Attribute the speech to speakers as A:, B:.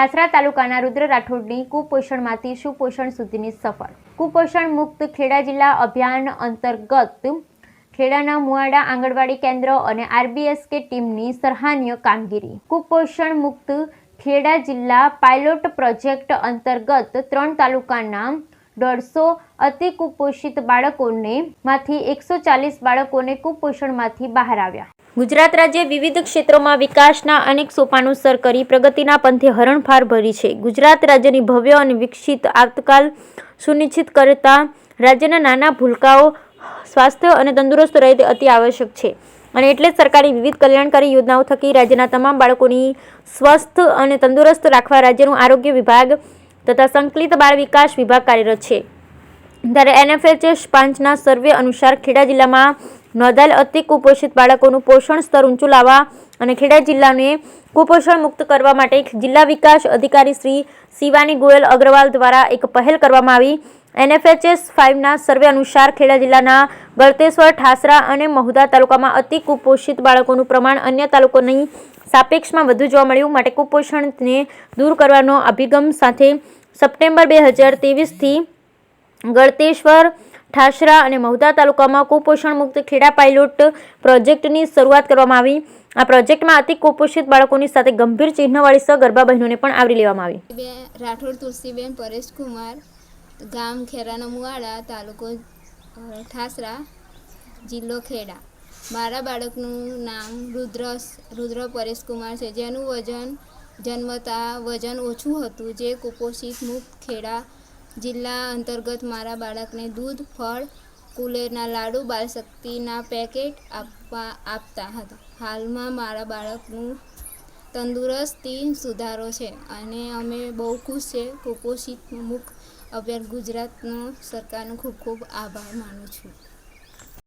A: ઠાસરા તાલુકાના રુદ્ર રાઠોડની કુપોષણમાંથી સુપોષણ સુધીની સફર. કુપોષણ મુક્ત ખેડા જિલ્લા અભિયાન અંતર્ગત ખેડાના મુવાડા આંગણવાડી કેન્દ્ર અને આરબીએસકે ટીમની સરાહનીય કામગીરી. કુપોષણ મુક્ત ખેડા જિલ્લા પાયલોટ પ્રોજેક્ટ અંતર્ગત ત્રણ તાલુકાના દોઢસો અતિ કુપોષિત બાળકોને માંથી એકસો ચાલીસ બાળકોને કુપોષણમાંથી બહાર આવ્યા. ગુજરાત રાજ્ય વિવિધ ક્ષેત્રોમાં વિકાસના અનેક સોપાનુસર કરી પ્રગતિના પંથે હરણફાર ભરી છે. ગુજરાત રાજ્યની ભવ્ય અને વિકસિત આવતકાલ સુનિશ્ચિત કરતા રાજ્યના નાના ભૂલકાઓ સ્વાસ્થ્ય અને તંદુરસ્ત રહે તે અતિ આવશ્યક છે. અને એટલે સરકારી વિવિધ કલ્યાણકારી યોજનાઓ થકી રાજ્યના તમામ બાળકોની સ્વસ્થ અને તંદુરસ્ત રાખવા રાજ્યનું આરોગ્ય વિભાગ તથા સંકલિત બાળ વિકાસ વિભાગ કાર્યરત છે. ત્યારે એનએફએચએસ પાંચના સર્વે અનુસાર ખેડા જિલ્લામાં નોંધાયેલ અતિ કુપોષિત બાળકોનું પોષણ સ્તર ઊંચું લાવવા અને ખેડા જિલ્લાને કુપોષણ મુક્ત કરવા માટે જિલ્લા વિકાસ અધિકારી શ્રી શિવાની ગોયલ અગ્રવાલ દ્વારા એક પહેલ કરવામાં આવી. એનએફએચએસ ફાઇવના સર્વે અનુસાર ખેડા જિલ્લાના ગળતેશ્વર, ઠાસરા અને મહુદા તાલુકામાં અતિ કુપોષિત બાળકોનું પ્રમાણ અન્ય તાલુકોની સાપેક્ષમાં વધુ જોવા મળ્યું. માટે કુપોષણને દૂર કરવાનો અભિગમ સાથે સપ્ટેમ્બર બે હજાર તેવીસથી ગળતેશ્વર, ઠાસરા અને મહુધા તાલુકામાં કુપોષણ મુક્ત ખેડા પાયલોટ પ્રોજેક્ટની શરૂઆત કરવામાં આવી. આ પ્રોજેક્ટમાં અતિ કુપોષિત બાળકોની સાથે ગંભીર ચિહ્નવાળી સગર્ભા બહેનોને પણ આવરી લેવામાં આવી.
B: બે રાઠોડ તુલસીબેન પરેશ કુમાર ગામ ખેરાના મુવાડા, તાલુકો ઠાસરા, જિલ્લો ખેડા. મારા બાળકનું નામ રુદ્ર રુદ્ર પરેશકુમાર છે. જેનું વજન જન્મતા વજન ઓછું હતું. જે કુપોષિત મુક્ત ખેડા જિલ્લા અંતર્ગત મારા બાળકને દૂધ, ફળ, કુલેરના લાડુ, બાળશક્તિના પેકેટ આપવા આપતા હતા. હાલમાં મારા બાળકનું તંદુરસ્તી સુધારો છે અને અમે બહુ ખુશ છે. કુપોષિત મુક્ત અભિયાન ગુજરાતનો સરકારનો ખૂબ ખૂબ આભાર માનું છું.